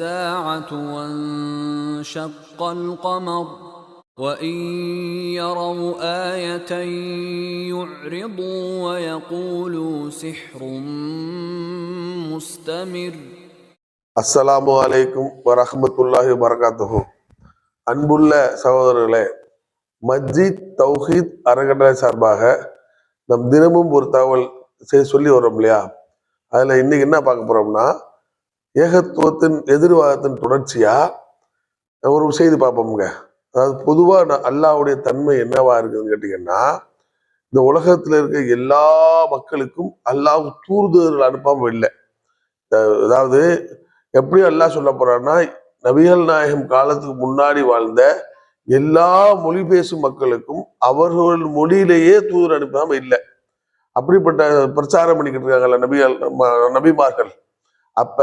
الساعة وانشق القمر وإن يروا آية يعرضوا ويقولوا سحر مستمر அஸ்ஸலாமு அலைக்கும் வரஹ்மத்துல்லாஹி வரகாத்துஹு அன்புள்ள சகோதரர்களே மஸ்ஜித் தௌஹீத் அறக்கட்டளை சார்பாக நம் தினமும் ஒரு தகவல் செய் சொல்லி வரோம் இல்லையா அதுல இன்னைக்கு என்ன பார்க்க போறோம்னா ஏகத்துவத்தின் எதிர்வாதத்தின் தொடர்ச்சியா? ஒரு செய்தி பார்ப்போம்ங்க. அதாவது பொதுவா அல்லாவுடைய அல்லாஹ்வுடைய தன்மை என்னவா இருக்குதுன்னு கேட்டீங்கன்னா இந்த உலகத்துல இருக்க எல்லா மக்களுக்கும் அல்லாஹ் தூர்தர்கள் அனுப்பாம இல்லை. அதாவது எப்படி அல்லாஹ் சொல்ல போறான்னா நபிகள் நாயகம் காலத்துக்கு முன்னாடி வாழ்ந்த எல்லா மொழி பேசும் மக்களுக்கும் அவர்கள் மொழியிலேயே தூதர் அனுப்பாம இல்லை. அப்படிப்பட்ட பிரச்சாரம் பண்ணிக்கிட்டு இருக்காங்கல்ல நபிகள் நபிமார்கள். அப்ப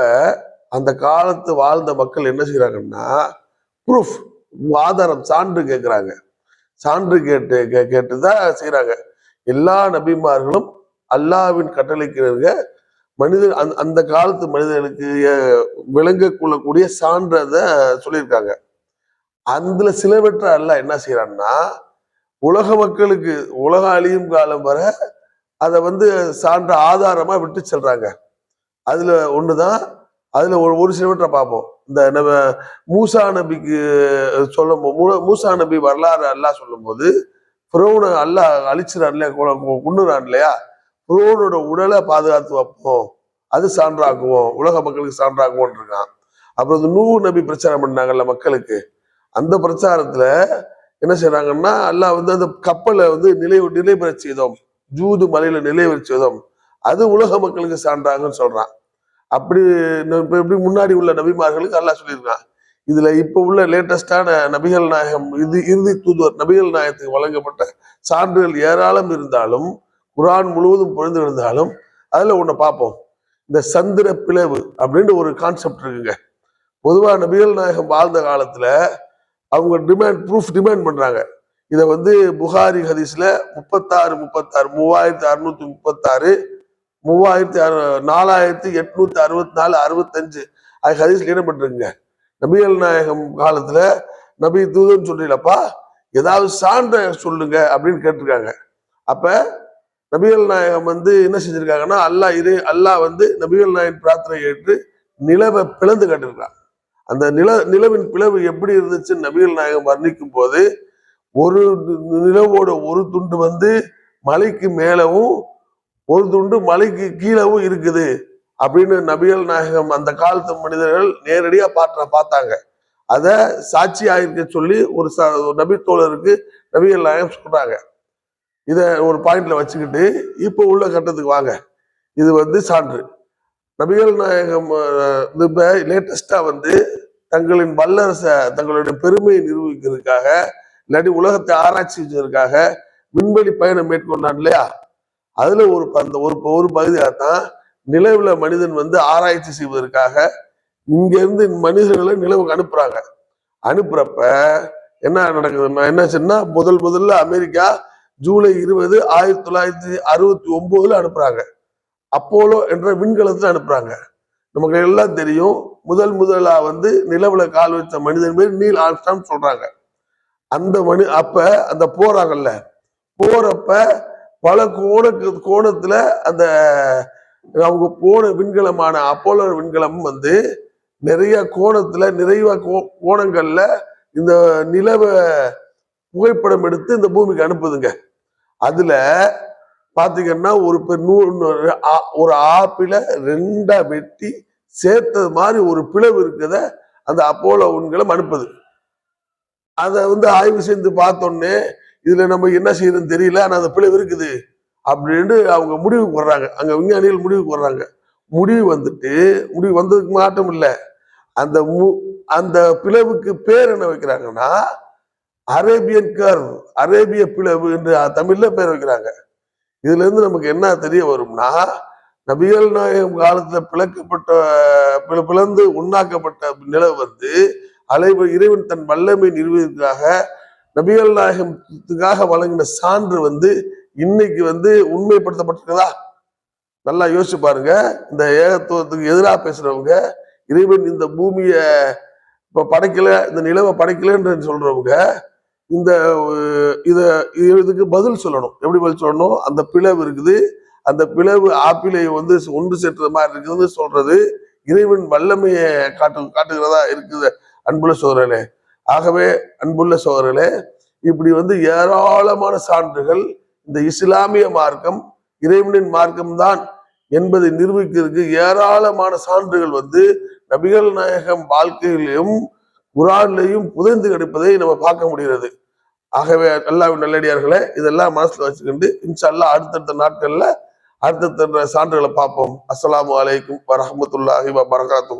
அந்த காலத்து வாழ்ந்த மக்கள் என்ன செய்யறாங்கன்னா ப்ரூஃப் ஆதாரம் சான்று கேட்குறாங்க சான்று கேட்டு கே கேட்டுதான் செய்யறாங்க எல்லா நபிமார்களும் அல்லாஹ்வின் கட்டளைக்கிறவங்க மனித மனிதர் அந்த அந்த காலத்து மனிதர்களுக்கு விளங்கக்கொள்ளக்கூடிய விளங்க கொள்ளக்கூடிய சான்றதை சொல்லியிருக்காங்க. அதுல சிலவற்ற அல்லாஹ் என்ன செய்யறான்னா உலக மக்களுக்கு உலக அழியும் காலம் வர அதை வந்து சான்ற ஆதாரமா விட்டு செல்றாங்க. அதில் ஒன்று தான் அதில் ஒரு ஒரு சிலவற்றை பார்ப்போம். இந்த நம்ம மூசா நபிக்கு சொல்லும் போது மூசா நபி வரலாறு அல்லாஹ் சொல்லும்போது ஃபிரௌனை அல்லாஹ் அழிச்சிடான் இல்லையா? கொ- இல்லையா? ஃபிரௌனோட உடலை பாதுகாத்து வைப்போம். அது சான்றாக்குவோம். உலக மக்களுக்கு சான்றாக்குவோம் இருக்கான். அப்புறம் இந்த நூ நபி பிரச்சாரம் பண்ணாங்கல்ல மக்களுக்கு. அந்த பிரச்சாரத்துல என்ன செய்யறாங்கன்னா அல்லாஹ் வந்து அந்த கப்பலை வந்து நிலை நிலை செய்தோம். ஜூது மலையில நிலை செய்தோம். அது உலக மக்களுக்கு சான்றாங்கன்னு சொல்றான். அப்படி இப்போ எப்படி முன்னாடி உள்ள நபிமார்களுக்கு அல்லா சொல்லியிருக்கான். இதுல இப்போ உள்ள லேட்டஸ்டான நபிகள் நாயகம் இது இறுதி தூதுவர் நபிகள் நாயகத்துக்கு வழங்கப்பட்ட சான்றுகள் ஏராளம் இருந்தாலும் குரான் முழுவதும் புரிந்து இருந்தாலும் அதுல ஒன்று பார்ப்போம். இந்த சந்திர பிளவு அப்படின்ற ஒரு கான்செப்ட் இருக்குங்க. பொதுவாக நபிகள் நாயகம் வாழ்ந்த காலத்துல அவங்க டிமாண்ட் ப்ரூஃப் டிமாண்ட் பண்றாங்க. இதை வந்து புகாரி ஹதீஸ்ல முப்பத்தாறு முப்பத்தாறு மூவாயிரத்தி அறுநூத்தி முப்பத்தாறு மூவாயிரத்தி அறு நாலாயிரத்தி எட்நூத்தி அறுபத்தி நாலு அறுபத்தஞ்சு. அது ஹதீஸ்ல என்ன பண்றீங்க நபிகள் நாயகம் காலத்துல நபி தூதன் சொல்றீங்களப்பா? ஏதாவது சான்ற சொல்லுங்க அப்படின்னு கேட்டிருக்காங்க. அப்ப நபிகள் நாயகம் வந்து என்ன செஞ்சிருக்காங்கன்னா அல்லாஹ் இரு அல்லாஹ் வந்து நபிகள் நாயகம் பிரார்த்தனை ஏற்று நிலவை பிளந்து கட்டிருக்கான் அந்த நில நிலவின் பிளவு எப்படி இருந்துச்சுன்னு நபிகள் நாயகம் வர்ணிக்கும் போது ஒரு நிலவோட ஒரு துண்டு வந்து மலைக்கு மேலவும் ஒரு துண்டு மலைக்கு கீழவும் இருக்குது அப்படின்னு நபிகள் நாயகம் அந்த காலத்து மனிதர்கள் நேரடியா பார்த்த பார்த்தாங்க. அத சாட்சி ஆயிருக்க சொல்லி ஒரு ச ஒரு நபி தோழருக்கு நபிகள் நாயகம் சொல்றாங்க. இத ஒரு பாயிண்ட்ல வச்சுக்கிட்டு இப்போ உள்ள கட்டத்துக்கு வாங்க. இது வந்து சான்று. நபிகள் நாயகம் இது லேட்டஸ்டா வந்து தங்களின் வல்லரச தங்களுடைய பெருமையை நிரூபிக்கிறதுக்காக இல்லாட்டி உலகத்தை ஆராய்ச்சி செஞ்சதுக்காக விண்வெளி பயணம் மேற்கொண்டான் இல்லையா? அதுல ஒரு ப- அந்த ஒரு ப- ஒரு பகுதியாக தான் நிலவுல மனிதன் வந்து ஆராய்ச்சி செய்வதற்காக இங்க இருந்து மனிதர்களை நிலவுக்கு அனுப்புறாங்க. அனுப்புறப்ப என்ன நடக்குதுன்னா என்னாச்சுன்னா முதல் முதல்ல அமெரிக்கா ஜூலை இருபது ஆயிரத்தி தொள்ளாயிரத்தி அறுபத்தி ஒன்பதுல அனுப்புறாங்க. அப்போலோ என்ற விண்கலத்துல அனுப்புறாங்க. நமக்கு எல்லாம் தெரியும் முதல் முதலா வந்து நிலவுல கால் வச்ச மனிதன் பேர் நீல் ஆம்ஸ்டாங் சொல்றாங்க. அந்த மனி அப்ப அந்த போறாங்கல்ல போறப்ப பல கோணக்கு கோணத்துல அந்த அவங்க போன விண்கலமான அப்போலோ விண்கலம் வந்து நிறைய கோணத்துல நிறைய கோ- கோணங்கள்ல இந்த நிலவை புகைப்படம் எடுத்து இந்த பூமிக்கு அனுப்புதுங்க. அதுல பாத்தீங்கன்னா ஒரு பெ- ஆ- ஒரு ஆப்பிள ரெண்டா வெட்டி சேர்த்தது மாதிரி ஒரு பிளவு இருக்கிறத அந்த அப்போலோ விண்கலம் அனுப்புது. அதை வந்து ஆய்வு செய்து பார்த்தோன்னே இதுல நம்ம என்ன செய்யறதுன்னு தெரியல ஆனா அந்த பிளவு இருக்குது அப்படின்ட்டு அவங்க முடிவுக்கு வர்றாங்க. அங்க விஞ்ஞானிகள் முடிவுக்கு வர்றாங்க. முடிவு வந்துட்டு முடிவு வந்ததுக்கு மாற்றம் இல்லை. அந்த மு- அந்த பிளவுக்கு பேர் என்ன வைக்கிறாங்கன்னா அரேபியன் கர்வ் அரேபிய பிளவு என்று தமிழ்ல பேர் வைக்கிறாங்க. இதுல இருந்து நமக்கு என்ன தெரிய வரும்னா நபிகள் நாயகம் காலத்துல பிளக்கப்பட்ட பிளந்து உண்ணாக்கப்பட்ட நிலவு வந்து அலைவ இறைவன் தன் வல்லமை நிறுவதற்காக நபிகள் நாயகத்துக்காக வழங்கின சான்று வந்து இன்னைக்கு வந்து உண்மைப்படுத்தப்பட்டிருக்குதா? நல்லா யோசிச்சு பாருங்க. இந்த ஏகத்துவத்துக்கு எதிராக பேசுறவங்க இறைவன் இந்த பூமியை இப்ப படைக்கல இந்த நிலவை படைக்கலன்னு சொல்றவங்க இந்த இத இதுக்கு பதில் சொல்லணும். எப்படி பதில் சொல்லணும்? அந்த பிளவு இருக்குது. அந்த பிளவு ஆப்பிளை வந்து ஒன்று சேர்த்துற மாதிரி இருக்குதுன்னு சொல்றது இறைவன் வல்லமையை காட்டு காட்டுகிறதா இருக்குது. அன்புல சோதரர்களே ஆகவே அன்புள்ள சோதரர்களே இப்படி வந்து ஏராளமான சான்றுகள் இந்த இஸ்லாமிய மார்க்கம் இறைவனின் மார்க்கம்தான் என்பதை நிரூபிக்கிறதுக்கு ஏராளமான சான்றுகள் வந்து நபிகள் நாயகம் வாழ்க்கையிலையும் குரான்லையும் புதைந்து கிடைப்பதை நம்ம பார்க்க முடிகிறது. ஆகவே அல்லாவின் நல்லடியார்களே இதெல்லாம் மனசுல வச்சுக்கிட்டு இன்ஷால்லா அடுத்தடுத்த நாட்கள்ல அடுத்தடுத்த சான்றுகளை பார்ப்போம். அஸ்லாம் அலைக்கும் வரமத்துல்லாஹி வரகாத்து